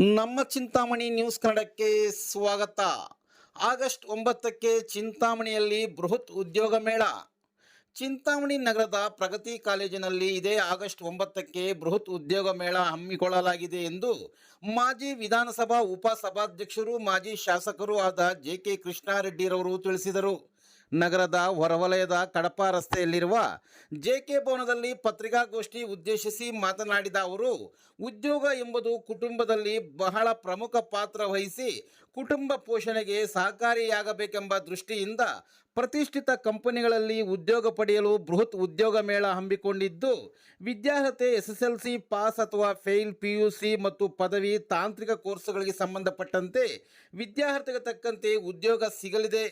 ನಮ್ಮ ಚಿಂತಾಮಣಿ ನ್ಯೂಸ್ ಕನ್ನಡಕ್ಕೆ ಸ್ವಾಗತ. ಆಗಸ್ಟ್ ಒಂಬತ್ತಕ್ಕೆ ಚಿಂತಾಮಣಿಯಲ್ಲಿ ಬೃಹತ್ ಉದ್ಯೋಗ ಮೇಳ. ಚಿಂತಾಮಣಿ ನಗರದ ಪ್ರಗತಿ ಕಾಲೇಜಿನಲ್ಲಿ ಇದೇ ಆಗಸ್ಟ್ ಒಂಬತ್ತಕ್ಕೆ ಬೃಹತ್ ಉದ್ಯೋಗ ಮೇಳ ಹಮ್ಮಿಕೊಳ್ಳಲಾಗಿದೆ ಎಂದು ಮಾಜಿ ವಿಧಾನಸಭಾ ಉಪಸಭಾಧ್ಯಕ್ಷರು ಮಾಜಿ ಶಾಸಕರು ಆದ ಜೆ ಕೆ ಕೃಷ್ಣಾರೆಡ್ಡಿರವರು ತಿಳಿಸಿದರು. ನಗರದ ಹೊರವಲಯದ ಕಡಪ ರಸ್ತೆಯಲ್ಲಿರುವ ಜೆಕೆ ಭವನದಲ್ಲಿ ಪತ್ರಿಕಾಗೋಷ್ಠಿ ಉದ್ದೇಶಿಸಿ ಮಾತನಾಡಿದ ಅವರು, ಉದ್ಯೋಗ ಎಂಬುದು ಕುಟುಂಬದಲ್ಲಿ ಬಹಳ ಪ್ರಮುಖ ಪಾತ್ರ ವಹಿಸಿ ಕುಟುಂಬ ಪೋಷಣೆಗೆ ಸಹಕಾರಿಯಾಗಬೇಕೆಂಬ ದೃಷ್ಟಿಯಿಂದ ಪ್ರತಿಷ್ಠಿತ ಕಂಪನಿಗಳಲ್ಲಿ ಉದ್ಯೋಗ ಪಡೆಯಲು ಬೃಹತ್ ಉದ್ಯೋಗ ಮೇಳ ಹಮ್ಮಿಕೊಂಡಿದ್ದು, ವಿದ್ಯಾರ್ಹತೆ S S L C pass ಅಥವಾ ಫೇಲ್ ಪಿ ಯು ಸಿ ಮತ್ತು ಪದವಿ ತಾಂತ್ರಿಕ ಕೋರ್ಸ್ಗಳಿಗೆ ಸಂಬಂಧಪಟ್ಟಂತೆ ವಿದ್ಯಾರ್ಥಿಗೆ ತಕ್ಕಂತೆ ಉದ್ಯೋಗ ಸಿಗಲಿದೆ.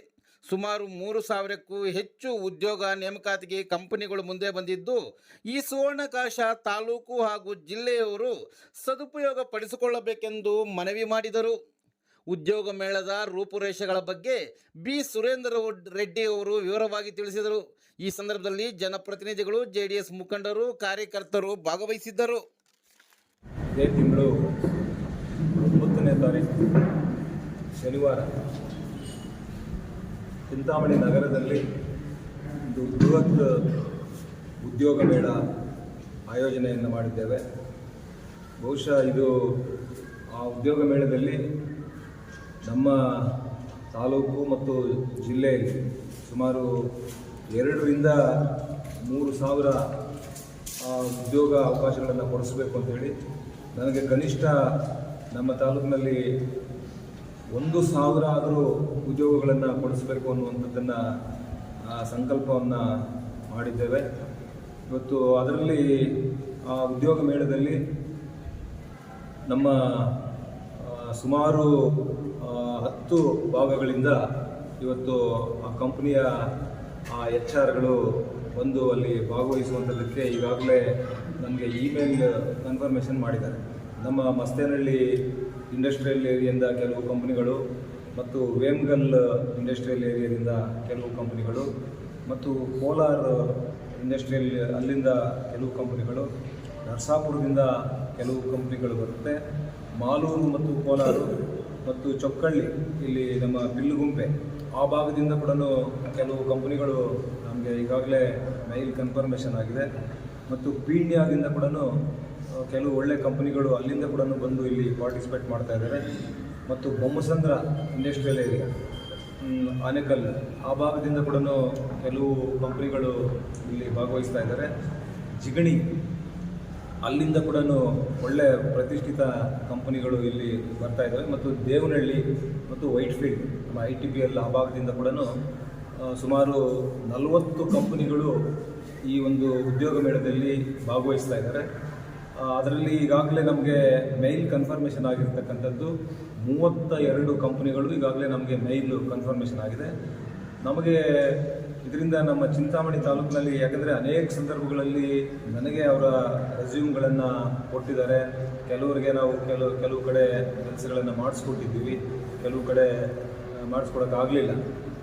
ಸುಮಾರು ಮೂರು ಸಾವಿರಕ್ಕೂ ಹೆಚ್ಚು ಉದ್ಯೋಗ ನೇಮಕಾತಿಗೆ ಕಂಪನಿಗಳು ಮುಂದೆ ಬಂದಿದ್ದು, ಈ ಸುವರ್ಣಕಾಶ ತಾಲೂಕು ಹಾಗೂ ಜಿಲ್ಲೆಯವರು ಸದುಪಯೋಗ ಪಡಿಸಿಕೊಳ್ಳಬೇಕೆಂದು ಮನವಿ ಮಾಡಿದರು. ಉದ್ಯೋಗ ಮೇಳದ ರೂಪುರೇಷೆಗಳ ಬಗ್ಗೆ ಬಿ. ಸುರೇಂದ್ರ ರೆಡ್ಡಿ ಅವರು ವಿವರವಾಗಿ ತಿಳಿಸಿದರು. ಈ ಸಂದರ್ಭದಲ್ಲಿ ಜನಪ್ರತಿನಿಧಿಗಳು, ಜೆಡಿಎಸ್ ಮುಖಂಡರು, ಕಾರ್ಯಕರ್ತರು ಭಾಗವಹಿಸಿದ್ದರು. ಇದೇ ತಿಂಗಳು ಒಂಬತ್ತನೇ ತಾರೀಕು ಶನಿವಾರ ಚಿಂತಾಮಣಿ ನಗರದಲ್ಲಿ ಒಂದು ಬೃಹತ್ ಉದ್ಯೋಗ ಮೇಳ ಆಯೋಜನೆಯನ್ನು ಮಾಡಿದ್ದೇವೆ. ಬಹುಶಃ ಇದು ಆ ಉದ್ಯೋಗ ಮೇಳದಲ್ಲಿ ನಮ್ಮ ತಾಲೂಕು ಮತ್ತು ಜಿಲ್ಲೆಯಲ್ಲಿ ಸುಮಾರು ಎರಡರಿಂದ ಮೂರು ಸಾವಿರ ಉದ್ಯೋಗ ಅವಕಾಶಗಳನ್ನು ಕೊಡಿಸ್ಬೇಕು ಅಂತೇಳಿ ನನಗೆ ಕನಿಷ್ಠ ನಮ್ಮ ತಾಲೂಕಿನಲ್ಲಿ ಒಂದು ಸಾವಿರ ಆದರೂ ಉದ್ಯೋಗಗಳನ್ನು ಕೊಡಿಸಬೇಕು ಅನ್ನುವಂಥದ್ದನ್ನು ಸಂಕಲ್ಪವನ್ನು ಮಾಡಿದ್ದೇವೆ. ಇವತ್ತು ಅದರಲ್ಲಿ ಆ ಉದ್ಯೋಗ ಮೇಳದಲ್ಲಿ ನಮ್ಮ ಸುಮಾರು ಹತ್ತು ಭಾಗಗಳಿಂದ ಇವತ್ತು ಆ ಕಂಪ್ನಿಯ ಆ ಎಚ್ ಆರ್ಗಳು ಬಂದು ಅಲ್ಲಿ ಭಾಗವಹಿಸುವಂಥದ್ದಕ್ಕೆ ಈಗಾಗಲೇ ನಮಗೆ ಇಮೇಲ್ ಕನ್ಫರ್ಮೇಷನ್ ಮಾಡಿದ್ದಾರೆ. ನಮ್ಮ ಮಸ್ತೇನಹಳ್ಳಿ ಇಂಡಸ್ಟ್ರಿಯಲ್ ಏರಿಯಿಂದ ಕೆಲವು ಕಂಪನಿಗಳು ಮತ್ತು ವೇಮ್ಗಲ್ ಇಂಡಸ್ಟ್ರಿಯಲ್ ಏರಿಯಾದಿಂದ ಕೆಲವು ಕಂಪನಿಗಳು ಮತ್ತು ಕೋಲಾರ್ ಇಂಡಸ್ಟ್ರಿಯಲ್ ಅಲ್ಲಿಂದ ಕೆಲವು ಕಂಪನಿಗಳು, ನರಸಾಪುರದಿಂದ ಕೆಲವು ಕಂಪ್ನಿಗಳು ಬರುತ್ತೆ. ಮಾಲೂರು ಮತ್ತು ಕೋಲಾರು ಮತ್ತು ಚೊಕ್ಕಳ್ಳಿ, ಇಲ್ಲಿ ನಮ್ಮ ಬಿಲ್ಲುಗುಂಪೆ ಆ ಭಾಗದಿಂದ ಕೂಡ ಕೆಲವು ಕಂಪ್ನಿಗಳು ನಮಗೆ ಈಗಾಗಲೇ ಮೈಲ್ ಕನ್ಫರ್ಮೇಷನ್ ಆಗಿದೆ. ಮತ್ತು ಪೀಣ್ಯದಿಂದ ಕೂಡ ಕೆಲವು ಒಳ್ಳೆ ಕಂಪ್ನಿಗಳು ಅಲ್ಲಿಂದ ಕೂಡ ಬಂದು ಇಲ್ಲಿ ಪಾರ್ಟಿಸಿಪೇಟ್ ಮಾಡ್ತಾ ಇದ್ದಾರೆ. ಮತ್ತು ಬೊಮ್ಮಸಂದ್ರ ಇಂಡಸ್ಟ್ರಿಯಲ್ ಏರಿಯಾ ಆನೆಕಲ್ ಆ ಭಾಗದಿಂದ ಕೂಡ ಕೆಲವು ಕಂಪ್ನಿಗಳು ಇಲ್ಲಿ ಭಾಗವಹಿಸ್ತಾ ಇದ್ದಾರೆ. ಜಿಗಣಿ, ಅಲ್ಲಿಂದ ಕೂಡ ಒಳ್ಳೆ ಪ್ರತಿಷ್ಠಿತ ಕಂಪನಿಗಳು ಇಲ್ಲಿ ಬರ್ತಾ ಇದ್ದಾವೆ. ಮತ್ತು ದೇವನಹಳ್ಳಿ ಮತ್ತು ವೈಟ್ಫೀಲ್ಡ್, ನಮ್ಮ ಐ ಟಿ ಪಿ ಎಲ್ ಆ ಭಾಗದಿಂದ ಕೂಡ ಸುಮಾರು ನಲವತ್ತು ಕಂಪನಿಗಳು ಈ ಒಂದು ಉದ್ಯೋಗ ಮೇಳದಲ್ಲಿ ಭಾಗವಹಿಸ್ತಾ ಇದ್ದಾರೆ. ಅದರಲ್ಲಿ ಈಗಾಗಲೇ ನಮಗೆ ಮೇಲ್ ಕನ್ಫರ್ಮೇಷನ್ ಆಗಿರ್ತಕ್ಕಂಥದ್ದು ಮೂವತ್ತ ಎರಡು ಕಂಪ್ನಿಗಳು ಈಗಾಗಲೇ ನಮಗೆ ಮೇಲ್ ಕನ್ಫರ್ಮೇಷನ್ ಆಗಿದೆ. ನಮಗೆ ಇದರಿಂದ ನಮ್ಮ ಚಿಂತಾಮಣಿ ತಾಲೂಕಿನಲ್ಲಿ ಯಾಕಂದರೆ ಅನೇಕ ಸಂದರ್ಭಗಳಲ್ಲಿ ನನಗೆ ಅವರ ರೆಸ್ಯೂಮ್ಗಳನ್ನು ಕೊಟ್ಟಿದ್ದಾರೆ. ಕೆಲವರಿಗೆ ನಾವು ಕೆಲವು ಕೆಲವು ಕಡೆ ಕೆಲಸಗಳನ್ನು ಮಾಡಿಸ್ಕೊಟ್ಟಿದ್ದೀವಿ. ಕೆಲವು ಕಡೆ ಮಾಡಿಸ್ಕೊಡೋಕ್ಕಾಗಲಿಲ್ಲ.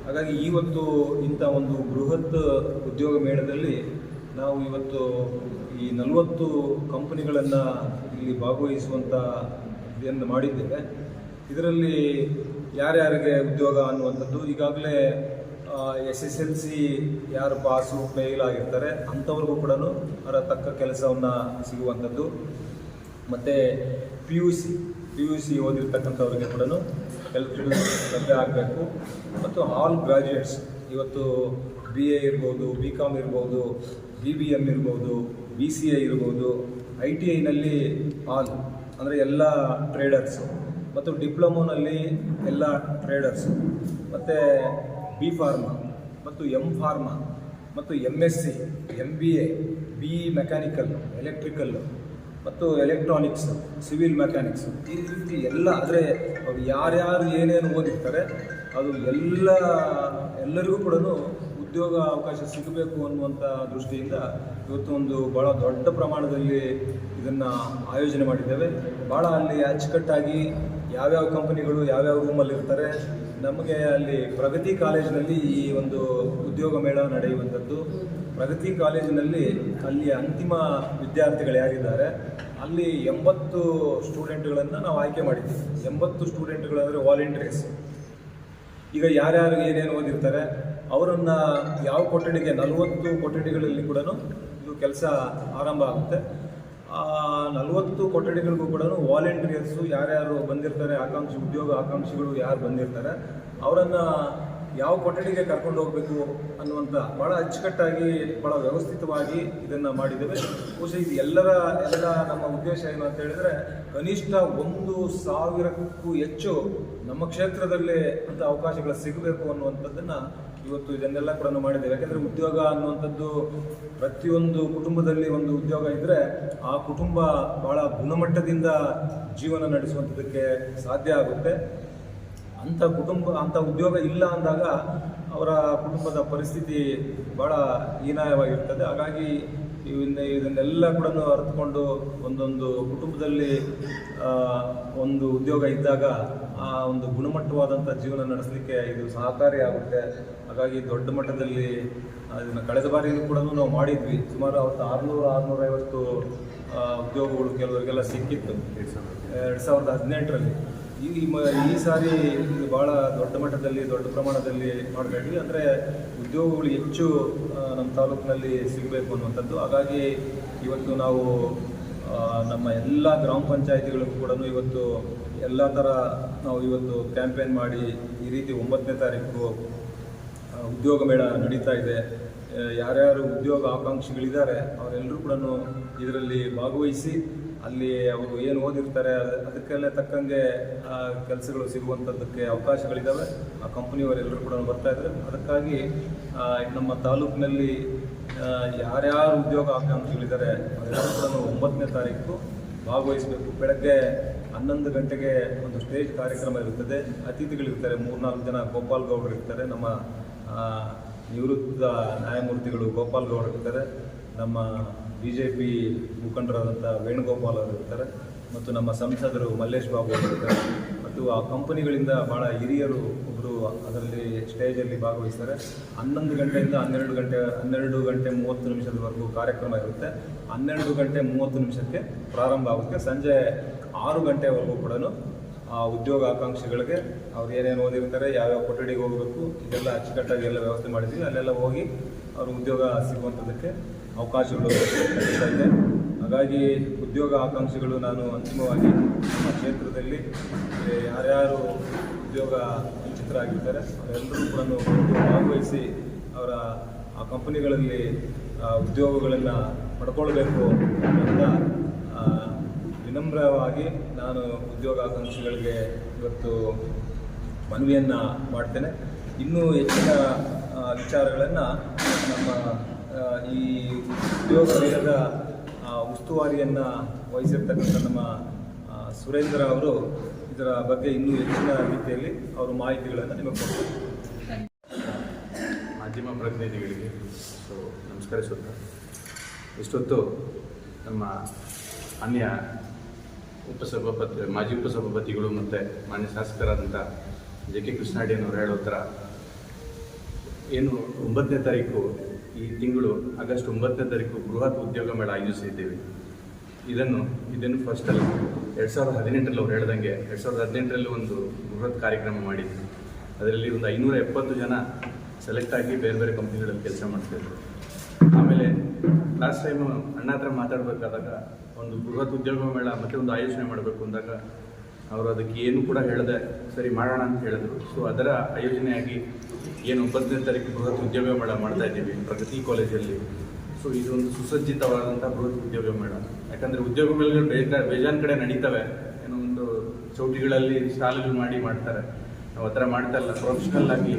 ಹಾಗಾಗಿ ಇವತ್ತು ಇಂಥ ಒಂದು ಬೃಹತ್ ಉದ್ಯೋಗ ಮೇಳದಲ್ಲಿ ನಾವು ಇವತ್ತು ಈ ನಲವತ್ತು ಕಂಪನಿಗಳನ್ನು ಇಲ್ಲಿ ಭಾಗವಹಿಸುವಂಥ ಇದನ್ನು ಮಾಡಿದ್ದೇವೆ. ಇದರಲ್ಲಿ ಯಾರ್ಯಾರಿಗೆ ಉದ್ಯೋಗ ಅನ್ನುವಂಥದ್ದು, ಈಗಾಗಲೇ ಎಸ್ ಎಸ್ ಎಲ್ ಸಿ ಯಾರು ಪಾಸು ಫೇಲ್ ಆಗಿರ್ತಾರೆ, ಅಂಥವ್ರಿಗೂ ಕೂಡ ಅವರ ತಕ್ಕ ಕೆಲಸವನ್ನು ಸಿಗುವಂಥದ್ದು. ಮತ್ತು P U C, P U C ಓದಿರ್ತಕ್ಕಂಥವ್ರಿಗೆ ಕೂಡ ಕೆಲಸ ಲಭ್ಯ ಆಗಬೇಕು. ಮತ್ತು ಆಲ್ ಗ್ರಾಜ್ಯುಯೇಟ್ಸ್ ಇವತ್ತು ಬಿ ಎ ಇರ್ಬೋದು ಬಿ ಕಾಮ್ ಇರ್ಬೋದು ಬಿ ಬಿ ಎಂ ಇರ್ಬೋದು ಬಿ ಸಿ ಐ ಇರ್ಬೋದು ಐ ಟಿ ಐನಲ್ಲಿ ಆಲ್ ಅಂದರೆ ಎಲ್ಲ ಟ್ರೇಡರ್ಸು ಮತ್ತು ಡಿಪ್ಲೊಮೋನಲ್ಲಿ ಎಲ್ಲ ಟ್ರೇಡರ್ಸು ಮತ್ತು ಬಿ ಫಾರ್ಮ ಮತ್ತು ಎಂ ಫಾರ್ಮಾ ಮತ್ತು M S C M B A B E mechanical electrical ಮತ್ತು ಎಲೆಕ್ಟ್ರಾನಿಕ್ಸ್ ಸಿವಿಲ್ ಮೆಕ್ಯಾನಿಕ್ಸ್ ಈ ರೀತಿ ಎಲ್ಲ, ಅಂದರೆ ಅವ್ರು ಯಾರ್ಯಾರು ಏನೇನು ಓದಿರ್ತಾರೆ, ಅದು ಎಲ್ಲ, ಎಲ್ಲರಿಗೂ ಕೂಡ ಉದ್ಯೋಗ ಅವಕಾಶ ಸಿಗಬೇಕು ಅನ್ನುವಂಥ ದೃಷ್ಟಿಯಿಂದ ಇವತ್ತು ಒಂದು ಭಾಳ ದೊಡ್ಡ ಪ್ರಮಾಣದಲ್ಲಿ ಇದನ್ನು ಆಯೋಜನೆ ಮಾಡಿದ್ದೇವೆ. ಭಾಳ ಅಲ್ಲಿ ಅಚ್ಚುಕಟ್ಟಾಗಿ ಯಾವ್ಯಾವ ಕಂಪನಿಗಳು ಯಾವ್ಯಾವ ರೂಮಲ್ಲಿ ಇರ್ತಾರೆ, ನಮಗೆ ಅಲ್ಲಿ ಪ್ರಗತಿ ಕಾಲೇಜಿನಲ್ಲಿ ಈ ಒಂದು ಉದ್ಯೋಗ ಮೇಳ ನಡೆಯುವಂಥದ್ದು. ಪ್ರಗತಿ ಕಾಲೇಜಿನಲ್ಲಿ ಅಲ್ಲಿಯ ಅಂತಿಮ ವಿದ್ಯಾರ್ಥಿಗಳು ಯಾರಿದ್ದಾರೆ, ಅಲ್ಲಿ ಎಂಬತ್ತು ಸ್ಟೂಡೆಂಟ್ಗಳನ್ನು ನಾವು ಆಯ್ಕೆ ಮಾಡಿದ್ದೀವಿ. ಎಂಬತ್ತು ಸ್ಟೂಡೆಂಟ್ಗಳಂದರೆ ವಾಲಂಟಿಯರ್ಸ್ ಈಗ ಯಾರ್ಯಾರು ಏನೇನು ಓದಿರ್ತಾರೆ ಅವರನ್ನು ಯಾವ ಕೊಠಡಿಗೆ, ನಲವತ್ತು ಕೊಠಡಿಗಳಲ್ಲಿ ಕೂಡ ಇದು ಕೆಲಸ ಆರಂಭ ಆಗುತ್ತೆ. ನಲವತ್ತು ಕೊಠಡಿಗಳಿಗೂ ಕೂಡ ವಾಲಂಟಿಯರ್ಸು ಯಾರ್ಯಾರು ಬಂದಿರ್ತಾರೆ, ಆಕಾಂಕ್ಷಿ ಉದ್ಯೋಗ ಆಕಾಂಕ್ಷಿಗಳು ಯಾರು ಬಂದಿರ್ತಾರೆ, ಅವರನ್ನು ಯಾವ ಕೊಠಡಿಗೆ ಕರ್ಕೊಂಡು ಹೋಗಬೇಕು ಅನ್ನುವಂಥ ಭಾಳ ಅಚ್ಚುಕಟ್ಟಾಗಿ ಭಾಳ ವ್ಯವಸ್ಥಿತವಾಗಿ ಇದನ್ನು ಮಾಡಿದ್ದೇವೆ. ಬಹುಶಃ ಇದು ಎಲ್ಲರ ಎಲ್ಲ ನಮ್ಮ ಉದ್ದೇಶ ಏನು ಅಂತ ಹೇಳಿದ್ರೆ, ಕನಿಷ್ಠ ಒಂದು ಸಾವಿರಕ್ಕೂ ಹೆಚ್ಚು ನಮ್ಮ ಕ್ಷೇತ್ರದಲ್ಲೇ ಅಂಥ ಅವಕಾಶಗಳು ಸಿಗಬೇಕು ಅನ್ನುವಂಥದ್ದನ್ನ ಇವತ್ತು ಇದನ್ನೆಲ್ಲ ಕೂಡ ಮಾಡಿದ್ದೇವೆ. ಯಾಕಂದ್ರೆ ಉದ್ಯೋಗ ಅನ್ನುವಂಥದ್ದು ಪ್ರತಿಯೊಂದು ಕುಟುಂಬದಲ್ಲಿ ಒಂದು ಉದ್ಯೋಗ ಇದ್ದರೆ ಆ ಕುಟುಂಬ ಬಹಳ ಗುಣಮಟ್ಟದಿಂದ ಜೀವನ ನಡೆಸುವಂಥದ್ದಕ್ಕೆ ಸಾಧ್ಯ ಆಗುತ್ತೆ. ಅಂಥ ಕುಟುಂಬ, ಅಂಥ ಉದ್ಯೋಗ ಇಲ್ಲ ಅಂದಾಗ ಅವರ ಕುಟುಂಬದ ಪರಿಸ್ಥಿತಿ ಭಾಳ ಹೀನಾಯವಾಗಿರ್ತದೆ. ಹಾಗಾಗಿ ಇವನ್ನ ಇದನ್ನೆಲ್ಲ ಕೂಡ ಅರ್ಥಕೊಂಡು ಒಂದೊಂದು ಕುಟುಂಬದಲ್ಲಿ ಒಂದು ಉದ್ಯೋಗ ಇದ್ದಾಗ ಆ ಒಂದು ಗುಣಮಟ್ಟವಾದಂಥ ಜೀವನ ನಡೆಸಲಿಕ್ಕೆ ಇದು ಸಹಕಾರಿಯಾಗುತ್ತೆ ಹಾಗಾಗಿ ದೊಡ್ಡ ಮಟ್ಟದಲ್ಲಿ ಇದನ್ನು ಕಳೆದ ಬಾರಿಯೂ ಕೂಡ ನಾವು ಮಾಡಿದ್ವಿ. ಸುಮಾರು ಅವತ್ತು ಆರುನೂರು, ಆರುನೂರೈವತ್ತು ಉದ್ಯೋಗಗಳು ಕೆಲವರಿಗೆಲ್ಲ ಸಿಕ್ಕಿತ್ತು. ಎರಡು ಸಾವಿರದ ಹದಿನೆಂಟರಲ್ಲಿ. ಈ ಈ ಸಾರಿ ಇದು ಭಾಳ ದೊಡ್ಡ ಮಟ್ಟದಲ್ಲಿ, ದೊಡ್ಡ ಪ್ರಮಾಣದಲ್ಲಿ ಮಾಡಬೇಕು ಅಂದರೆ ಉದ್ಯೋಗಗಳು ಹೆಚ್ಚು ನಮ್ಮ ತಾಲೂಕಿನಲ್ಲಿ ಸಿಗಬೇಕು ಅನ್ನುವಂಥದ್ದು. ಹಾಗಾಗಿ ಇವತ್ತು ನಾವು ನಮ್ಮ ಎಲ್ಲ ಗ್ರಾಮ ಪಂಚಾಯಿತಿಗಳಿಗೂ ಕೂಡ ಇವತ್ತು ಎಲ್ಲ ಥರ ನಾವು ಇವತ್ತು ಕ್ಯಾಂಪೇನ್ ಮಾಡಿ ಈ ರೀತಿ ಒಂಬತ್ತನೇ ತಾರೀಕು ಉದ್ಯೋಗ ಮೇಳ ನಡೀತಾ ಇದೆ. ಯಾರ್ಯಾರು ಉದ್ಯೋಗ ಆಕಾಂಕ್ಷಿಗಳಿದ್ದಾರೆ, ಅವರೆಲ್ಲರೂ ಕೂಡ ಇದರಲ್ಲಿ ಭಾಗವಹಿಸಿ ಅಲ್ಲಿ ಅವರು ಏನು ಓದಿರ್ತಾರೆ, ಅದ್- ಅದಕ್ಕೆಲ್ಲ ತಕ್ಕಂಗೆ ಕೆಲಸಗಳು ಸಿಗುವಂಥದ್ದಕ್ಕೆ ಅವಕಾಶಗಳಿದ್ದಾವೆ ಆ ಕಂಪ್ನಿಯವರೆಲ್ಲರೂ ಕೂಡ ಬರ್ತಾ ಇದ್ದಾರೆ. ಅದಕ್ಕಾಗಿ ನಮ್ಮ ತಾಲೂಕಿನಲ್ಲಿ ಯಾರ್ಯಾರು ಉದ್ಯೋಗ ಆಕಾಂಕ್ಷಿಗಳಿದ್ದಾರೆ ಅವರೆಲ್ಲರೂ ಕೂಡ ಒಂಬತ್ತನೇ ತಾರೀಕು ಭಾಗವಹಿಸಬೇಕು. ಬೆಳಗ್ಗೆ ಹನ್ನೊಂದು ಗಂಟೆಗೆ ಒಂದು ಸ್ಟೇಜ್ ಕಾರ್ಯಕ್ರಮ ಇರುತ್ತದೆ. ಅತಿಥಿಗಳಿರ್ತಾರೆ, ಮೂರ್ನಾಲ್ಕು ಜನ ಗೋಪಾಲ್ ಗೌಡರು ಇರ್ತಾರೆ. ನಮ್ಮ ನಿವೃತ್ತ ನ್ಯಾಯಮೂರ್ತಿಗಳು ಗೋಪಾಲ್ ಗೌಡರು ಇರ್ತಾರೆ. ನಮ್ಮ ಬಿ ಜೆ ಪಿ ಮುಖಂಡರಾದಂಥ ವೇಣುಗೋಪಾಲ್ ಅವರು ಇರ್ತಾರೆ ಮತ್ತು ನಮ್ಮ ಸಂಸದರು ಮಲ್ಲೇಶ್ ಬಾಬು ಅವರು ಇರ್ತಾರೆ. ಮತ್ತು ಆ ಕಂಪನಿಗಳಿಂದ ಭಾಳ ಹಿರಿಯರು ಒಬ್ಬರು ಅದರಲ್ಲಿ ಸ್ಟೇಜಲ್ಲಿ ಭಾಗವಹಿಸ್ತಾರೆ. ಹನ್ನೊಂದು ಗಂಟೆಯಿಂದ ಹನ್ನೆರಡು ಗಂಟೆ ಹನ್ನೆರಡು ಗಂಟೆ ಮೂವತ್ತು ನಿಮಿಷದವರೆಗೂ ಕಾರ್ಯಕ್ರಮ ಇರುತ್ತೆ. ಹನ್ನೆರಡು ಗಂಟೆ ಮೂವತ್ತು ನಿಮಿಷಕ್ಕೆ ಪ್ರಾರಂಭ ಆಗುತ್ತೆ. ಸಂಜೆ ಆರು ಗಂಟೆವರೆಗೂ ಕೂಡ ಆ ಉದ್ಯೋಗ ಆಕಾಂಕ್ಷಿಗಳಿಗೆ ಅವ್ರು ಏನೇನು ಓದಿರ್ತಾರೆ, ಯಾವ್ಯಾವ ಕೊಠಡಿಗೆ ಹೋಗಬೇಕು, ಇದೆಲ್ಲ ಅಚ್ಚುಕಟ್ಟಾಗಿ ಎಲ್ಲ ವ್ಯವಸ್ಥೆ ಮಾಡಿದ್ದೀವಿ. ಅಲ್ಲೆಲ್ಲ ಹೋಗಿ ಅವ್ರ ಉದ್ಯೋಗ ಸಿಗುವಂಥದ್ದಕ್ಕೆ ಅವಕಾಶಗಳು ಇದೆ. ಹಾಗಾಗಿ ಉದ್ಯೋಗ ಆಕಾಂಕ್ಷಿಗಳು ನಾನು ಅಂತಿಮವಾಗಿ ನಮ್ಮ ಕ್ಷೇತ್ರದಲ್ಲಿ ಯಾರ್ಯಾರು ಉದ್ಯೋಗ ವಂಚಿತರಾಗಿರ್ತಾರೆ, ಅವರೆಲ್ಲರೂ ಕೂಡ ಭಾಗವಹಿಸಿ ಅವರ ಆ ಕಂಪನಿಗಳಲ್ಲಿ ಉದ್ಯೋಗಗಳನ್ನು ಪಡ್ಕೊಳ್ಬೇಕು ಅಂತ ವಿನಮ್ರವಾಗಿ ನಾನು ಉದ್ಯೋಗಾಕಾಂಕ್ಷಿಗಳಿಗೆ ಇವತ್ತು ಮನವಿಯನ್ನು ಮಾಡ್ತೇನೆ. ಇನ್ನೂ ಹೆಚ್ಚಿನ ವಿಚಾರಗಳನ್ನು ನಮ್ಮ ಈ ಉದ್ಯೋಗ ವಲಯದ ಉಸ್ತುವಾರಿಯನ್ನು ವಹಿಸಿರ್ತಕ್ಕಂಥ ನಮ್ಮ ಸುರೇಂದ್ರ ಅವರು ಇದರ ಬಗ್ಗೆ ಇನ್ನೂ ಹೆಚ್ಚಿನ ರೀತಿಯಲ್ಲಿ ಅವರು ಮಾಹಿತಿಗಳನ್ನು ನಿಮಗೆ ಕೊಡ್ತಾರೆ. ಮಾಧ್ಯಮ ಪ್ರತಿನಿಧಿಗಳಿಗೆ ಸೊ ನಮಸ್ಕಾರಿಸುತ್ತಾ. ಇಷ್ಟೊತ್ತು ನಮ್ಮ ಅನ್ಯ ಉಪಸಭಾಪತಿ, ಮಾಜಿ ಉಪಸಭಾಪತಿಗಳು ಮತ್ತು ಮಾನ್ಯ ಶಾಸಕರಾದಂಥ ಜೆ ಕೆ ಕೃಷ್ಣಾಡಿಯನ್ನು ಹೇಳೋ ಥರ, ಏನು ಒಂಬತ್ತನೇ ತಾರೀಕು ಈ ತಿಂಗಳು ಆಗಸ್ಟ್ ಒಂಬತ್ತನೇ ತಾರೀಕು ಬೃಹತ್ ಉದ್ಯೋಗ ಮೇಳ ಆಯೋಜಿಸಿದ್ದೇವೆ. ಇದನ್ನು ಇದನ್ನು ಫಸ್ಟಲ್ಲಿ ಎರಡು ಸಾವಿರದ ಹದಿನೆಂಟರಲ್ಲಿ ಅವ್ರು ಹೇಳ್ದಂಗೆ ಎರಡು ಸಾವಿರದ ಹದಿನೆಂಟರಲ್ಲಿ ಒಂದು ಬೃಹತ್ ಕಾರ್ಯಕ್ರಮ ಮಾಡಿದ್ವಿ ಅದರಲ್ಲಿ ಒಂದು ಐನೂರ ಎಪ್ಪತ್ತು ಜನ ಸೆಲೆಕ್ಟ್ ಆಗಿ ಬೇರೆ ಬೇರೆ ಕಂಪ್ನಿಗಳಲ್ಲಿ ಕೆಲಸ ಮಾಡ್ತಿದ್ರು. ಆಮೇಲೆ ಲಾಸ್ಟ್ ಟೈಮು ಅಣ್ಣ ಹತ್ರ ಮಾತಾಡಬೇಕಾದಾಗ ಒಂದು ಬೃಹತ್ ಉದ್ಯೋಗ ಮೇಳ ಮತ್ತೆ ಒಂದು ಆಯೋಜನೆ ಮಾಡಬೇಕು ಅಂದಾಗ ಅವರು ಅದಕ್ಕೆ ಏನು ಕೂಡ ಹೇಳದೆ ಸರಿ ಮಾಡೋಣ ಅಂತ ಹೇಳಿದ್ರು. ಸೊ ಅದರ ಆಯೋಜನೆಯಾಗಿ ಏನು ಒಂಬತ್ತನೇ ತಾರೀಕು ಬೃಹತ್ ಉದ್ಯೋಗ ಮೇಳ ಮಾಡ್ತಾ ಇದ್ದೀವಿ ಪ್ರಗತಿ ಕಾಲೇಜಲ್ಲಿ. ಸೊ ಇದೊಂದು ಸುಸಜ್ಜಿತವಾದಂಥ ಬೃಹತ್ ಉದ್ಯೋಗ ಮೇಳ. ಯಾಕಂದರೆ ಉದ್ಯೋಗ ಮೇಳಗಳು ಬೇಗ ಬೇಜಾನ್ ಕಡೆ ನಡೀತವೆ. ಏನೋ ಒಂದು ಚೌಟಿಗಳಲ್ಲಿ ಸ್ಟಾಲ್ಗಳು ಮಾಡಿ ಮಾಡ್ತಾರೆ. ನಾವು ಆ ಥರ ಮಾಡ್ತಾ ಇಲ್ಲ. ಪ್ರೊಫೆಷ್ನಲ್ ಆಗಿ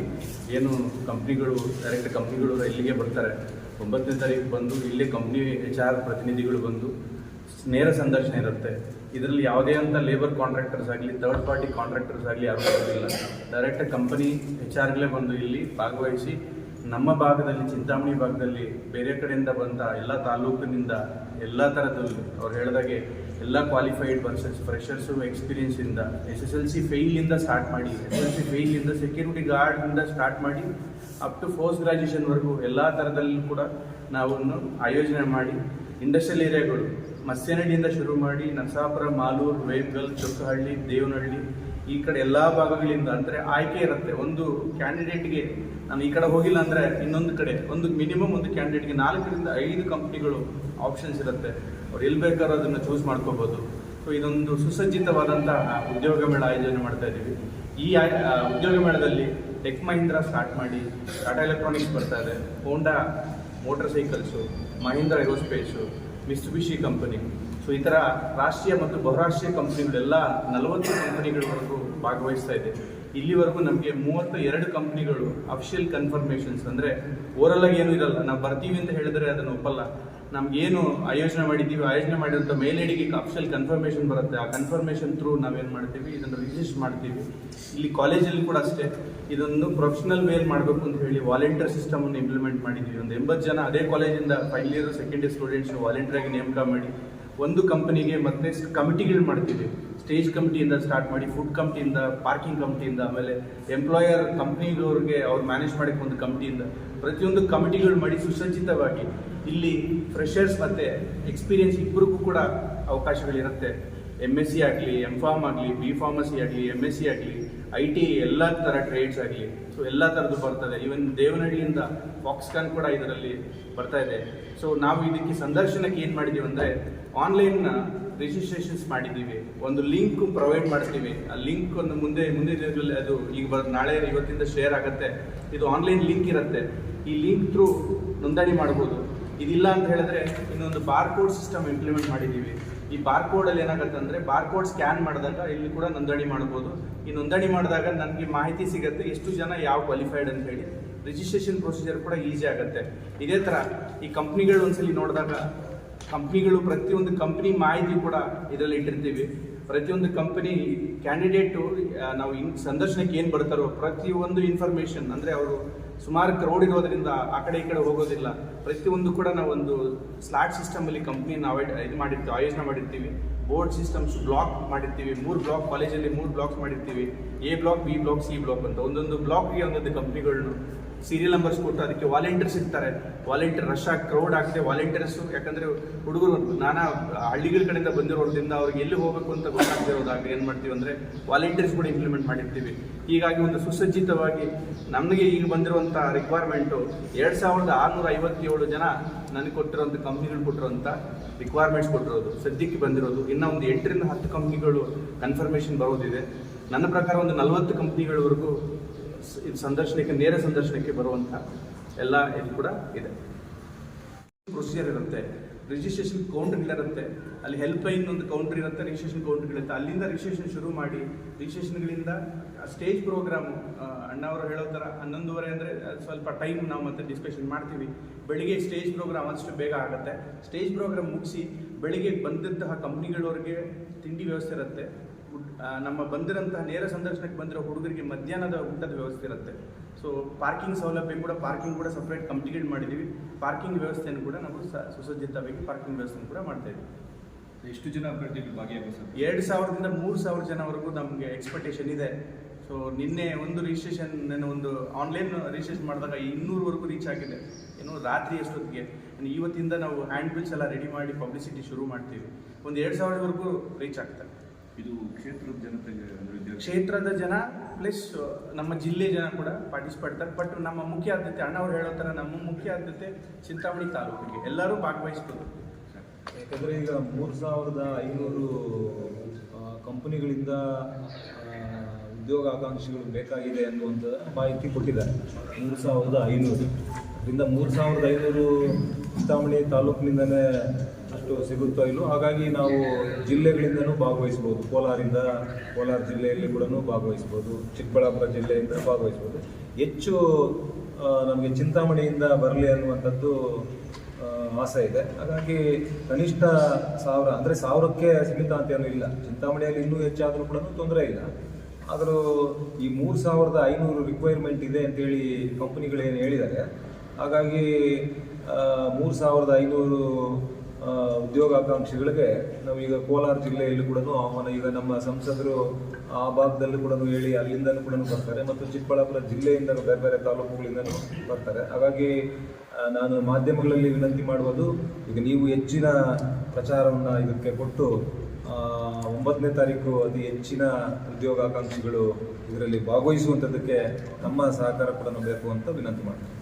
ಏನು ಕಂಪ್ನಿಗಳು ಡೈರೆಕ್ಟ್ ಕಂಪ್ನಿಗಳು ಇಲ್ಲಿಗೆ ಬರ್ತಾರೆ. ಒಂಬತ್ತನೇ ತಾರೀಕು ಬಂದು ಇಲ್ಲೇ ಕಂಪ್ನಿ ಎಚ್ ಆರ್ ಪ್ರತಿನಿಧಿಗಳು ಬಂದು ನೇರ ಸಂದರ್ಶನ ಇರುತ್ತೆ. ಇದರಲ್ಲಿ ಯಾವುದೇ ಅಂತ ಲೇಬರ್ ಕಾಂಟ್ರಾಕ್ಟರ್ಸ್ ಆಗಲಿ ಥರ್ಡ್ ಪಾರ್ಟಿ ಕಾಂಟ್ರಾಕ್ಟರ್ಸ್ ಆಗಲಿ ಯಾರು ಬರೋದಿಲ್ಲ ಡೈರೆಕ್ಟ್ ಕಂಪನಿ ಎಚ್ ಆರ್ಗಳೇ ಬಂದು ಇಲ್ಲಿ ಭಾಗವಹಿಸಿ, ನಮ್ಮ ಭಾಗದಲ್ಲಿ, ಚಿಂತಾಮಣಿ ಭಾಗದಲ್ಲಿ, ಬೇರೆ ಕಡೆಯಿಂದ ಬಂದ ಎಲ್ಲ ತಾಲೂಕಿನಿಂದ ಎಲ್ಲ ಥರದಲ್ಲಿ ಅವ್ರು ಹೇಳಿದಾಗೆ ಎಲ್ಲ ಕ್ವಾಲಿಫೈಡ್ ಪರ್ಸನ್ಸ್ ಫ್ರೆಷರ್ಸು ಎಕ್ಸ್ಪೀರಿಯನ್ಸಿಂದ ಎಸ್ ಎಸ್ ಎಲ್ ಸಿ ಫೇಲಿಂದ ಸ್ಟಾರ್ಟ್ ಮಾಡಿ ಎಸ್ ಎಲ್ ಸಿ ಫೇಲಿಂದ ಸೆಕ್ಯೂರಿಟಿ ಗಾರ್ಡಿಂದ ಸ್ಟಾರ್ಟ್ ಮಾಡಿ ಅಪ್ ಟು ಪೋಸ್ಟ್ ಗ್ರಾಜುಯೇಷನ್ವರೆಗೂ ಎಲ್ಲ ಥರದಲ್ಲೂ ಕೂಡ ನಾವು ಆಯೋಜನೆ ಮಾಡಿ ಇಂಡಸ್ಟ್ರಿಯಲ್ ಏರಿಯಾಗಳು ಮತ್ಸ್ಯನಹಳ್ಳಿಯಿಂದ ಶುರು ಮಾಡಿ ನರಸಾಪುರ, ಮಾಲೂರು ವೇಮ್ಗಲ್ ಚೊಕ್ಕಹಳ್ಳಿ, ದೇವನಹಳ್ಳಿ ಈ ಕಡೆ ಎಲ್ಲ ಭಾಗಗಳಿಂದ ಅಂದರೆ ಆಯ್ಕೆ ಇರುತ್ತೆ. ಒಂದು ಕ್ಯಾಂಡಿಡೇಟ್ಗೆ ನಾನು ಈ ಕಡೆ ಹೋಗಿಲ್ಲ ಅಂದರೆ ಇನ್ನೊಂದು ಕಡೆ ಒಂದು ಮಿನಿಮಮ್ ಒಂದು ಕ್ಯಾಂಡಿಡೇಟ್ಗೆ ನಾಲ್ಕರಿಂದ ಐದು ಕಂಪ್ನಿಗಳು ಆಪ್ಷನ್ಸ್ ಇರುತ್ತೆ. ಅವ್ರು ಎಲ್ಲಿ ಬೇಕಾದ್ರೂ ಅದನ್ನು ಚೂಸ್ ಮಾಡ್ಕೋಬೋದು. ಸೊ ಇದೊಂದು ಸುಸಜ್ಜಿತವಾದಂಥ ಉದ್ಯೋಗ ಮೇಳ ಆಯೋಜನೆ ಮಾಡ್ತಾ ಇದ್ದೀವಿ ಈ ಉದ್ಯೋಗ ಮೇಳದಲ್ಲಿ ಟೆಕ್ ಮಹೀಂದ್ರ ಸ್ಟಾರ್ಟ್ ಮಾಡಿ ಟಾಟಾ ಎಲೆಕ್ಟ್ರಾನಿಕ್ಸ್ ಬರ್ತಾ ಇದೆ. Honda motor cycles Mahindra aerospace Mitsubishi company so ಈ ಥರ ರಾಷ್ಟ್ರೀಯ ಮತ್ತು ಬಹುರಾಷ್ಟ್ರೀಯ ಕಂಪ್ನಿಗಳೆಲ್ಲ ನಲವತ್ತು ಕಂಪನಿಗಳವರೆಗೂ ಭಾಗವಹಿಸ್ತಾ ಇದೆ. ಇಲ್ಲಿವರೆಗೂ ನಮಗೆ ಮೂವತ್ತ ಎರಡು ಕಂಪ್ನಿಗಳು ಅಫಿಷಿಯಲ್ ಕನ್ಫರ್ಮೇಷನ್ಸ್ ಅಂದರೆ ಓರಲ್ ಆಗಿ ಏನೂ ಇರಲ್ಲ. ನಾವು ಬರ್ತೀವಿ ಅಂತ ಹೇಳಿದ್ರೆ ಅದನ್ನು ಒಪ್ಪಲ್ಲ. ನಮ್ಗೇನು ಆಯೋಜನೆ ಮಾಡಿದ್ದೀವಿ, ಆಯೋಜನೆ ಮಾಡಿದಂಥ ಮೇಲೇಡಿಗೆ ಅಫಿಷಿಯಲ್ ಕನ್ಫರ್ಮೇಷನ್ ಬರುತ್ತೆ. ಆ ಕನ್ಫರ್ಮೇಷನ್ ಥ್ರೂ ನಾವೇನು ಮಾಡ್ತೀವಿ, ಇದನ್ನು ರಿಜಿಸ್ಟರ್ ಮಾಡ್ತೀವಿ. ಇಲ್ಲಿ ಕಾಲೇಜಲ್ಲಿ ಕೂಡ ಅಷ್ಟೇ. ಇದೊಂದು ಪ್ರೊಫೆಷನಲ್ ಮೇಲ್ ಮಾಡಬೇಕು ಅಂತ ಹೇಳಿ ವಾಲಂಟಿಯರ್ ಸಿಸ್ಟಮನ್ನು ಇಂಪ್ಲಿಮೆಂಟ್ ಮಾಡಿದ್ದೀವಿ. ಒಂದು ಎಂಬತ್ತು ಜನ ಅದೇ ಕಾಲೇಜಿಂದ final year second year students volunteer ಆಗಿ ನೇಮಕ ಮಾಡಿ ಒಂದು ಕಂಪನಿಗೆ ಮತ್ತೆ ಕಮಿಟಿಗಳು ಮಾಡ್ತೀವಿ. ಸ್ಟೇಜ್ ಕಮಿಟಿಯಿಂದ ಸ್ಟಾರ್ಟ್ ಮಾಡಿ ಫುಡ್ ಕಮಿಟಿಯಿಂದ ಪಾರ್ಕಿಂಗ್ ಕಮಿಟಿಯಿಂದ ಆಮೇಲೆ ಎಂಪ್ಲಾಯರ್ ಕಂಪ್ನಿಗಳವ್ರಿಗೆ ಅವ್ರು ಮ್ಯಾನೇಜ್ ಮಾಡೋಕ್ಕೆ ಒಂದು ಕಮಿಟಿಯಿಂದ ಪ್ರತಿಯೊಂದು ಕಮಿಟಿಗಳು ಮಾಡಿ ಸುಸಜ್ಜಿತವಾಗಿ ಇಲ್ಲಿ ಫ್ರೆಷರ್ಸ್ ಮತ್ತು ಎಕ್ಸ್ಪೀರಿಯನ್ಸ್ ಇಬ್ಬರಿಗೂ ಕೂಡ ಅವಕಾಶಗಳಿರುತ್ತೆ. ಎಂ ಎಸ್ ಸಿ ಆಗಲಿ ಎಂ ಫಾರ್ಮ್ ಆಗಲಿ ಬಿ ಫಾರ್ಮಸಿ ಆಗಲಿ ಎಂ ಎಸ್ ಸಿ ಆಗಲಿ ಐ ಟಿ ಎಲ್ಲ ಥರ ಟ್ರೇಡ್ಸ್ ಆಗಲಿ. ಸೊ ಎಲ್ಲ ಥರದ್ದು ಬರ್ತದೆ. ಈವನ್ ದೇವನಹಳ್ಳಿಯಿಂದ ಫಾಕ್ಸ್ಕಾನ್ ಕೂಡ ಇದರಲ್ಲಿ ಬರ್ತಾ ಇದೆ. ಸೊ ನಾವು ಇದಕ್ಕೆ ಸಂದರ್ಶನಕ್ಕೆ ಏನು ಮಾಡಿದ್ದೀವಿ ಅಂದರೆ ಆನ್ಲೈನ್ ರಿಜಿಸ್ಟ್ರೇಷನ್ಸ್ ಮಾಡಿದ್ದೀವಿ. ಒಂದು ಲಿಂಕ್ ಪ್ರೊವೈಡ್ ಮಾಡ್ತೀವಿ ಆ ಲಿಂಕ್ ಒಂದು ಮುಂದೆ ಮುಂದೆ ದಿನದಲ್ಲಿ ಅದು ಈಗ ಬರ್, ನಾಳೆ ಇವತ್ತಿಂದ ಶೇರ್ ಆಗುತ್ತೆ. ಇದು ಆನ್ಲೈನ್ ಲಿಂಕ್ ಇರುತ್ತೆ. ಈ ಲಿಂಕ್ ಥ್ರೂ ನೋಂದಣಿ ಮಾಡ್ಬೋದು. ಇದಿಲ್ಲ ಅಂತ ಹೇಳಿದ್ರೆ ಇನ್ನೊಂದು ಬಾರ್ ಕೋಡ್ ಸಿಸ್ಟಮ್ ಇಂಪ್ಲಿಮೆಂಟ್ ಮಾಡಿದ್ದೀವಿ. ಈ ಬಾರ್ ಅಲ್ಲಿ ಏನಾಗುತ್ತೆ ಅಂದರೆ ಬಾರ್ ಕೋಡ್ ಸ್ಕ್ಯಾನ್ ಮಾಡಿದಾಗ ಇಲ್ಲಿ ಕೂಡ ನೋಂದಣಿ ಮಾಡ್ಬೋದು. ಈ ನೋಂದಣಿ ಮಾಡಿದಾಗ ನನಗೆ ಮಾಹಿತಿ ಸಿಗುತ್ತೆ, ಎಷ್ಟು ಜನ ಯಾವ ಕ್ವಾಲಿಫೈಡ್ ಅಂತ ಹೇಳಿ. ರಿಜಿಸ್ಟ್ರೇಷನ್ ಪ್ರೊಸೀಜರ್ ಕೂಡ ಈಸಿ ಆಗುತ್ತೆ. ಇದೇ ಥರ ಈ ಕಂಪ್ನಿಗಳು ಒಂದ್ಸಲಿ ನೋಡಿದಾಗ ಕಂಪ್ನಿಗಳು ಪ್ರತಿಯೊಂದು ಕಂಪ್ನಿ ಮಾಹಿತಿ ಕೂಡ ಇದರಲ್ಲಿ ಇಟ್ಟಿರ್ತೀವಿ. ಪ್ರತಿಯೊಂದು ಕಂಪನಿ ಕ್ಯಾಂಡಿಡೇಟು ನಾವು ಸಂದರ್ಶನಕ್ಕೆ ಏನು ಬರ್ತಾರೋ ಪ್ರತಿಯೊಂದು ಇನ್ಫಾರ್ಮೇಷನ್ ಅಂದರೆ ಅವರು ಸುಮಾರು ಕ್ರೌಡ್ ಇರೋದ್ರಿಂದ ಆ ಕಡೆ ಈ ಕಡೆ ಹೋಗೋದಿಲ್ಲ. ಪ್ರತಿಯೊಂದು ಕೂಡ ನಾವು ಒಂದು ಸ್ಲಾಟ್ ಸಿಸ್ಟಮಲ್ಲಿ ಕಂಪ್ನಿನ ಅವಾಯ್ಡ್ ಇದು ಮಾಡಿರ್ತೀವಿ, ಆಯೋಜನೆ ಮಾಡಿರ್ತೀವಿ. ಬೋರ್ಡ್ ಸಿಸ್ಟಮ್ಸ್ ಬ್ಲಾಕ್ ಮಾಡಿರ್ತೀವಿ. ಮೂರು ಬ್ಲಾಕ್ ಕಾಲೇಜಲ್ಲಿ ಮೂರು ಬ್ಲಾಕ್ಸ್ ಮಾಡಿರ್ತೀವಿ. A block B block C block ಅಂತ. ಒಂದೊಂದು ಬ್ಲಾಕ್ಗೆ ಒಂದೊಂದು ಕಂಪ್ನಿಗಳನ್ನು ಸೀರಿಯಲ್ ನಂಬರ್ಸ್ ಕೊಟ್ಟು ಅದಕ್ಕೆ ವಾಲಂಟಿಯರ್ಸ್ ಇರ್ತಾರೆ. ವಾಲಂಟಿಯರ್ ರಶ್ ಆಗಿ ಕ್ರೌಡ್ ಆಗ್ತದೆ. ವಾಲಂಟಿಯರ್ಸ್ ಯಾಕಂದ್ರೆ ಹುಡುಗರು ನಾನಾ ಹಳ್ಳಿಗಳ ಕಡೆಯಿಂದ ಬಂದಿರೋದ್ರಿಂದ ಅವ್ರಿಗೆ ಎಲ್ಲಿ ಹೋಗಬೇಕು ಅಂತ ಗೊತ್ತಾಗ್ತಿರೋದಾಗ ಏನು ಮಾಡ್ತೀವಿ ಅಂದರೆ ವಾಲಂಟಿಯರ್ಸ್ ಕೂಡ ಇಂಪ್ಲಿಮೆಂಟ್ ಮಾಡಿರ್ತೀವಿ. ಹೀಗಾಗಿ ಒಂದು ಸುಸಜ್ಜಿತವಾಗಿ ನಮಗೆ ಈಗ ಬಂದಿರುವಂಥ ರಿಕ್ವೈರ್ಮೆಂಟು ಎರಡು ಸಾವಿರದ ಆರುನೂರ ಐವತ್ತೇಳು ಜನ ನನಗೆ ಕೊಟ್ಟಿರೋಂಥ ಕಂಪ್ನಿಗಳು ಕೊಟ್ಟಿರೋಂಥ ರಿಕ್ವೈರ್ಮೆಂಟ್ಸ್ ಕೊಟ್ಟಿರೋದು. ಸದ್ಯಕ್ಕೆ ಬಂದಿರೋದು. ಇನ್ನೂ ಒಂದು ಎಂಟರಿಂದ ಹತ್ತು ಕಂಪ್ನಿಗಳು ಕನ್ಫರ್ಮೇಷನ್ ಬರೋದಿದೆ. ನನ್ನ ಪ್ರಕಾರ ಒಂದು ನಲವತ್ತು ಕಂಪ್ನಿಗಳವರೆಗೂ ಸಂದರ್ಶನಕ್ಕೆ, ನೇರ ಸಂದರ್ಶನಕ್ಕೆ ಬರುವಂಥ ಎಲ್ಲ ಇದು ಕೂಡ ಇದೆ. ಪ್ರೊಸೀಜರ್ ಇರುತ್ತೆ. ರಿಜಿಸ್ಟ್ರೇಷನ್ ಕೌಂಟರ್ಗಳಿರುತ್ತೆ ಅಲ್ಲಿ ಹೆಲ್ಪ್ ಲೈನ್ ಒಂದು ಕೌಂಟರ್ ಇರುತ್ತೆ ರಿಜಿಸ್ಟ್ರೇಷನ್ ಕೌಂಟರ್ಗಳಿರುತ್ತೆ ಅಲ್ಲಿಂದ ರಿಜಿಸ್ಟ್ರೇಷನ್ ಶುರು ಮಾಡಿ ರಿಜಿಸ್ಟ್ರೇಷನ್ಗಳಿಂದ ಸ್ಟೇಜ್ ಪ್ರೋಗ್ರಾಮು ಅಣ್ಣವರು ಹೇಳೋ ಥರ ಹನ್ನೊಂದುವರೆ ಅಂದರೆ ಸ್ವಲ್ಪ ಟೈಮ್ ನಾವು ಮತ್ತೆ ಡಿಸ್ಕಷನ್ ಮಾಡ್ತೀವಿ. ಬೆಳಿಗ್ಗೆ ಸ್ಟೇಜ್ ಪ್ರೋಗ್ರಾಮ್ ಅಷ್ಟು ಬೇಗ ಆಗುತ್ತೆ. ಸ್ಟೇಜ್ ಪ್ರೋಗ್ರಾಮ್ ಮುಗಿಸಿ ಬೆಳಿಗ್ಗೆ ಬಂದಂತಹ ಕಂಪ್ನಿಗಳವ್ರಿಗೆ ತಿಂಡಿ ವ್ಯವಸ್ಥೆ ಇರುತ್ತೆ. ನಮ್ಮ ಬಂದಿರೋಂತಹ ನೇರ ಸಂದರ್ಶನಕ್ಕೆ ಬಂದಿರೋ ಹುಡುಗರಿಗೆ ಮಧ್ಯಾಹ್ನದ ಊಟದ ವ್ಯವಸ್ಥೆ ಇರುತ್ತೆ. ಸೊ ಪಾರ್ಕಿಂಗ್ ಸೌಲಭ್ಯ ಕೂಡ ಪಾರ್ಕಿಂಗ್ ಕೂಡ ಸಪ್ರೇಟ್ ಕಂಪ್ಲೀಟ್ ಮಾಡಿದ್ದೀವಿ ಪಾರ್ಕಿಂಗ್ ವ್ಯವಸ್ಥೆಯನ್ನು ಕೂಡ ನಾವು ಸುಸಜ್ಜಿತವಾಗಿ ಪಾರ್ಕಿಂಗ್ ವ್ಯವಸ್ಥೆಯನ್ನು ಕೂಡ ಮಾಡ್ತಾ ಇದ್ದೀವಿ ಎಷ್ಟು ಜನ ಅಭ್ಯರ್ಥಿಗಳು ಭಾಗಿಯಾಗಿದ್ದಾರೆ ಎರಡು ಸಾವಿರದಿಂದ ಮೂರು ಸಾವಿರ ಜನವರೆಗೂ ನಮಗೆ ಎಕ್ಸ್ಪೆಕ್ಟೇಷನ್ ಇದೆ. ಸೊ ನಿನ್ನೆ ಒಂದು ರಿಜಿಸ್ಟ್ರೇಷನ್ ನಾನು ಒಂದು ಆನ್ಲೈನ್ ರಿಜಿಸ್ಟ್ರೇಷನ್ ಮಾಡಿದಾಗ ಇನ್ನೂರವರೆಗೂ ರೀಚ್ ಆಗಿದೆ. ಏನು ರಾತ್ರಿ ಎಷ್ಟೊತ್ತಿಗೆ ಇವತ್ತಿಂದ ನಾವು ಹ್ಯಾಂಡ್ ಬಿಲ್ಸ್ ಎಲ್ಲ ರೆಡಿ ಮಾಡಿ ಪಬ್ಲಿಸಿಟಿ ಶುರು ಮಾಡ್ತೀವಿ. ಒಂದು ಎರಡು ಸಾವಿರವರೆಗೂ ರೀಚ್ ಆಗ್ತಾರೆ ಇದು ಕ್ಷೇತ್ರದ ಜನತೆಗೆ ಅಂದ್ರೆ ಕ್ಷೇತ್ರದ ಜನ ಪ್ಲಸ್ ನಮ್ಮ ಜಿಲ್ಲೆ ಜನ ಕೂಡ ಪಾರ್ಟಿಸಿಪೇಟ್ ಮಾಡ್ತಾರೆ ಬಟ್ ನಮ್ಮ ಮುಖ್ಯ ಆದ್ಯತೆ ಅಣ್ಣವ್ರು ಹೇಳೋ ಥರ ನಮ್ಮ ಮುಖ್ಯ ಆದ್ಯತೆ ಚಿಂತಾಮಣಿ ತಾಲೂಕಿಗೆ. ಎಲ್ಲರೂ ಭಾಗವಹಿಸ್ಬೋದು. ಯಾಕಂದರೆ ಈಗ ಮೂರು ಸಾವಿರದ ಐನೂರು ಕಂಪನಿಗಳಿಂದ ಉದ್ಯೋಗ ಆಕಾಂಕ್ಷಿಗಳು ಬೇಕಾಗಿದೆ ಅನ್ನುವಂಥ ಮಾಹಿತಿ ಕೊಟ್ಟಿದ್ದಾರೆ. ಮೂರು ಸಾವಿರದ ಐನೂರು. ಅದರಿಂದ ಮೂರು ಸಾವಿರದ ಐನೂರು ಚಿಂತಾಮಣಿ ತಾಲೂಕಿನಿಂದನೇ ಅಷ್ಟು ಸಿಗುತ್ತೋ ಇಲ್ಲೋ. ಹಾಗಾಗಿ ನಾವು ಜಿಲ್ಲೆಗಳಿಂದನೂ ಭಾಗವಹಿಸ್ಬೋದು. ಕೋಲಾರಿಂದ ಕೋಲಾರ ಜಿಲ್ಲೆಯಲ್ಲಿ ಕೂಡ ಭಾಗವಹಿಸ್ಬೋದು. ಚಿಕ್ಕಬಳ್ಳಾಪುರ ಜಿಲ್ಲೆಯಿಂದ ಭಾಗವಹಿಸ್ಬೋದು. ಹೆಚ್ಚು ನಮಗೆ ಚಿಂತಾಮಣಿಯಿಂದ ಬರಲಿ ಅನ್ನುವಂಥದ್ದು ಆಸೆ ಇದೆ. ಹಾಗಾಗಿ ಕನಿಷ್ಠ ಸಾವಿರ, ಅಂದರೆ ಸಾವಿರಕ್ಕೆ ಸೀಮಿತ ಅಂತ ಏನೂ ಇಲ್ಲ. ಚಿಂತಾಮಣಿಯಲ್ಲಿ ಇನ್ನೂ ಹೆಚ್ಚಾದರೂ ಕೂಡ ತೊಂದರೆ ಇಲ್ಲ. ಆದರೂ ಈ ಮೂರು ಸಾವಿರದ ಐನೂರು ರಿಕ್ವೈರ್ಮೆಂಟ್ ಇದೆ ಅಂತೇಳಿ ಕಂಪ್ನಿಗಳೇನು ಹೇಳಿದ್ದಾರೆ ಹಾಗಾಗಿ ಮೂರು ಸಾವಿರದ ಐನೂರು ಉದ್ಯೋಗಾಕಾಂಕ್ಷಿಗಳಿಗೆ ನಾವೀಗ ಕೋಲಾರ ಜಿಲ್ಲೆಯಲ್ಲಿ ಕೂಡ ಆಹ್ವಾನ, ಈಗ ನಮ್ಮ ಸಂಸದರು ಆ ಭಾಗದಲ್ಲಿ ಕೂಡ ಹೇಳಿ ಅಲ್ಲಿಂದಲೂ ಕೂಡ ಬರ್ತಾರೆ ಮತ್ತು ಚಿಕ್ಕಬಳ್ಳಾಪುರ ಜಿಲ್ಲೆಯಿಂದ ಬೇರೆ ಬೇರೆ ತಾಲೂಕುಗಳಿಂದಲೂ ಬರ್ತಾರೆ. ಹಾಗಾಗಿ ನಾನು ಮಾಧ್ಯಮಗಳಲ್ಲಿ ವಿನಂತಿ ಮಾಡುವುದು, ಈಗ ನೀವು ಹೆಚ್ಚಿನ ಪ್ರಚಾರವನ್ನು ಇದಕ್ಕೆ ಕೊಟ್ಟು ಒಂಬತ್ತನೇ ತಾರೀಕು ಅತಿ ಹೆಚ್ಚಿನ ಉದ್ಯೋಗಾಕಾಂಕ್ಷಿಗಳು ಇದರಲ್ಲಿ ಭಾಗವಹಿಸುವಂಥದ್ದಕ್ಕೆ ನಮ್ಮ ಸಹಕಾರ ಕೂಡ ಬೇಕು ಅಂತ ವಿನಂತಿ ಮಾಡ್ತೀನಿ.